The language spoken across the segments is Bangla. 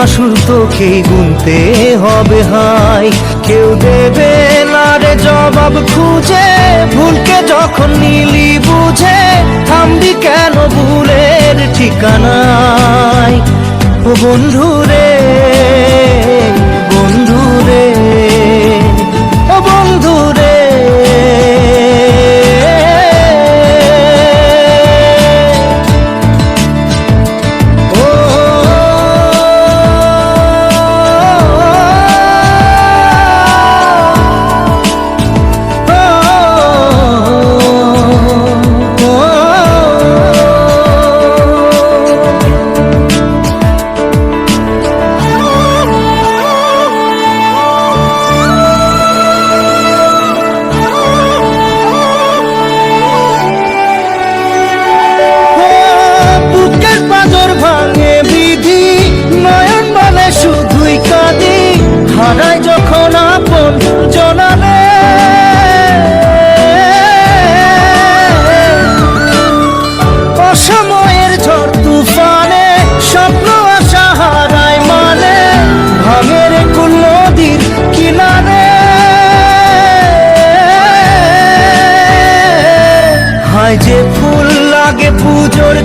ভুলেরই তো তোকেই গুনতে হবে, হাই। কেউ দেবে না রে জবাব খুঁজে। ভুলকে যখন নিলি বুঝে, থামবি কেন ভুলের ঠিকানায়? ও বন্ধু রে হায় যে ফুল লাগে পুজোর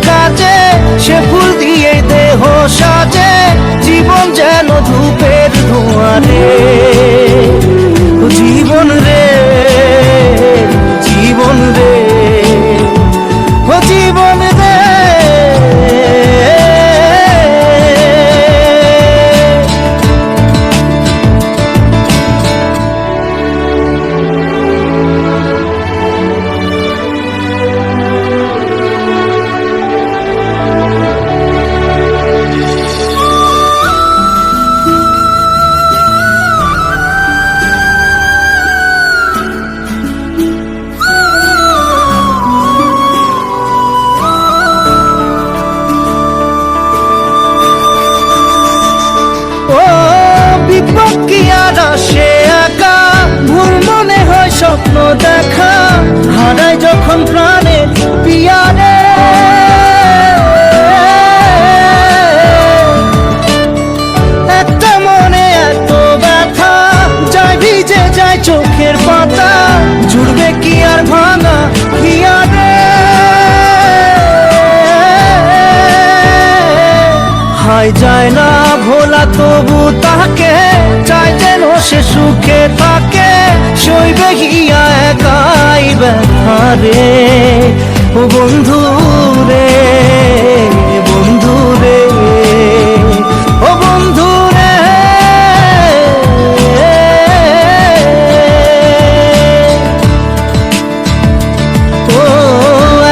দেখা, হারায় যখন প্রাণে পিয়ারে। একটা মনে এত ব্যথা, যায় ভিজে যায় চোখের পাতা, জুড়বে কি আর ভাঙা হিয়ারে হাই যায় না ভোলা, তবু তাকে চাই যেন সে সুখে সইবে গিয়া একাই ব্যথারে ও বন্ধু রে বন্ধু রে, ও বন্ধু রে। ও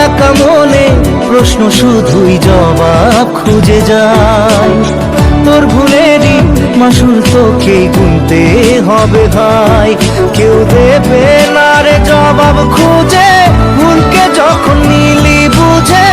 একা মনে প্রশ্ন শুধুই জবাব খুঁজে যায় তোর ভুলেরই মাসুল তোকেই গুনতে হবে ভাই। কেউ দেবে না রে জবাব খুঁজে, ভুলকে যখন নিলি বুঝে।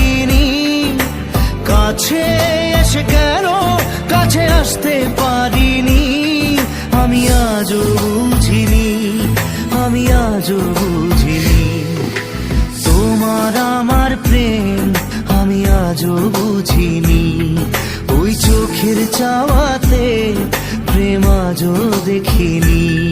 কাছে এসে কেন? কাছে আসতে পারিনি। আমি আজও বুঝিনি, আমি আজও বুঝিনি। তোমার আমার প্রেম আমি আজও বুঝিনি। ওই চোখের চাওয়াতে প্রেম আজও দেখিনি।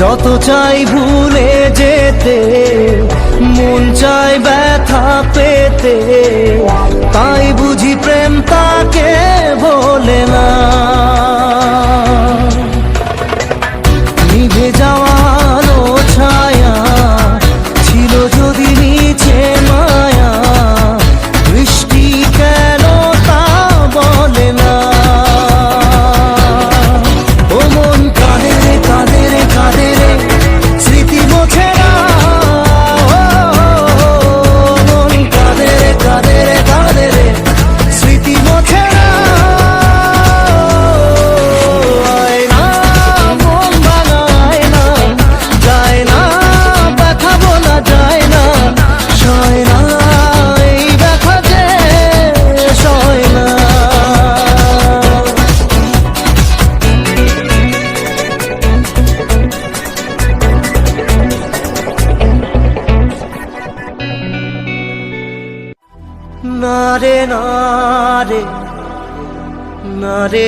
কত চাই ভুলে যেতে, মন চাই ব্যথা পেতে, তাই বুঝি প্রেম তাকে বলে না। নিভে যাওয়ার ছায়া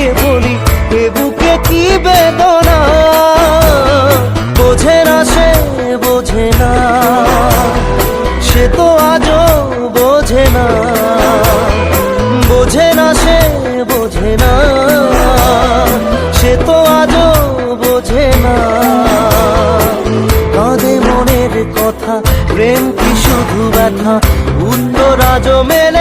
তাকে বলি বুকে কি বেদনা? বোঝে না সে, বোঝে না। সে তো আজও বোঝে না। বোঝে না সে, বোঝে না। সে তো আজও বোঝে না। কাঁদে মনের কথা, প্রেম কি শুধু ব্যথা? উত্তর আজও মেলে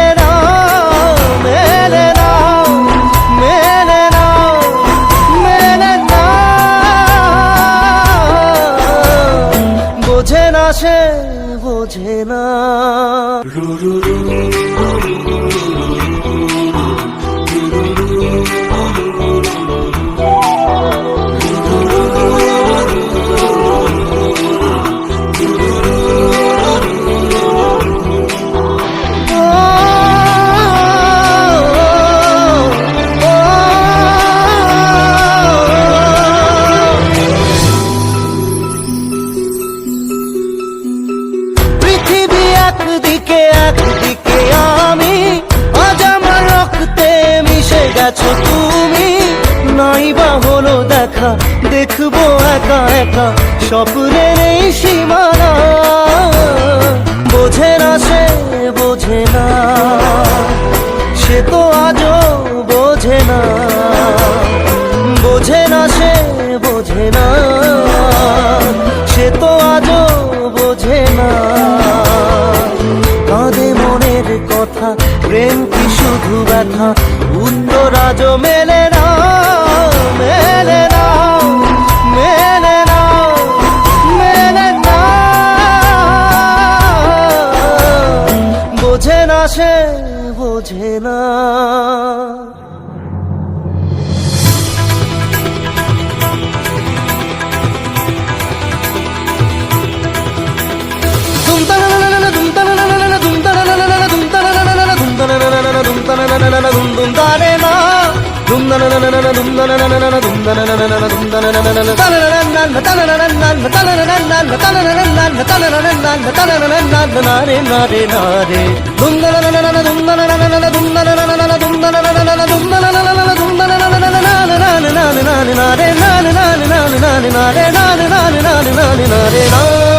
Oh, oh, oh, একা স্বপ্নের এই সীমানা। বোঝে না সে, বোঝে না। সে তো আজও বোঝে না। বোঝে না সে, বোঝে না। সে তো আজও বোঝে না। কাঁদে মনের কথা, প্রেম কি শুধু ব্যথা? উত্তর துந்தானேனா நாரே நாரே நாரே நாரே நாரே நாரே நாரே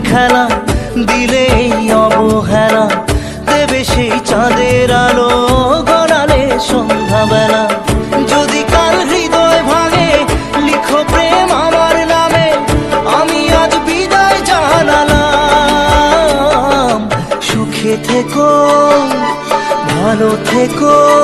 খেলা দিলে অবহেলা। দেবে সেই চাঁদের আলো গড়ালে সন্ধ্যাবেলা। যদি কাল হৃদয় ভাঙে, লিখো প্রেম আমার নামে। আমি আজ বিদায় জানালাম। সুখে থেকো, ভালো থেকো।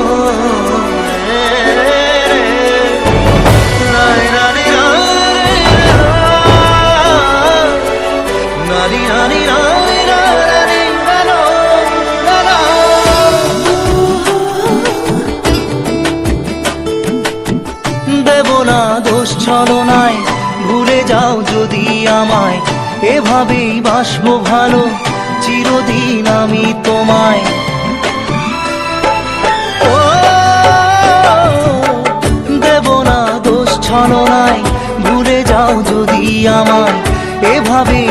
না এভাবেই বাসবো ভালো চিরদিন আমি তোমায় দেব না দোষ ছলনায় ভুলে যাও যদি আমায়, এভাবেই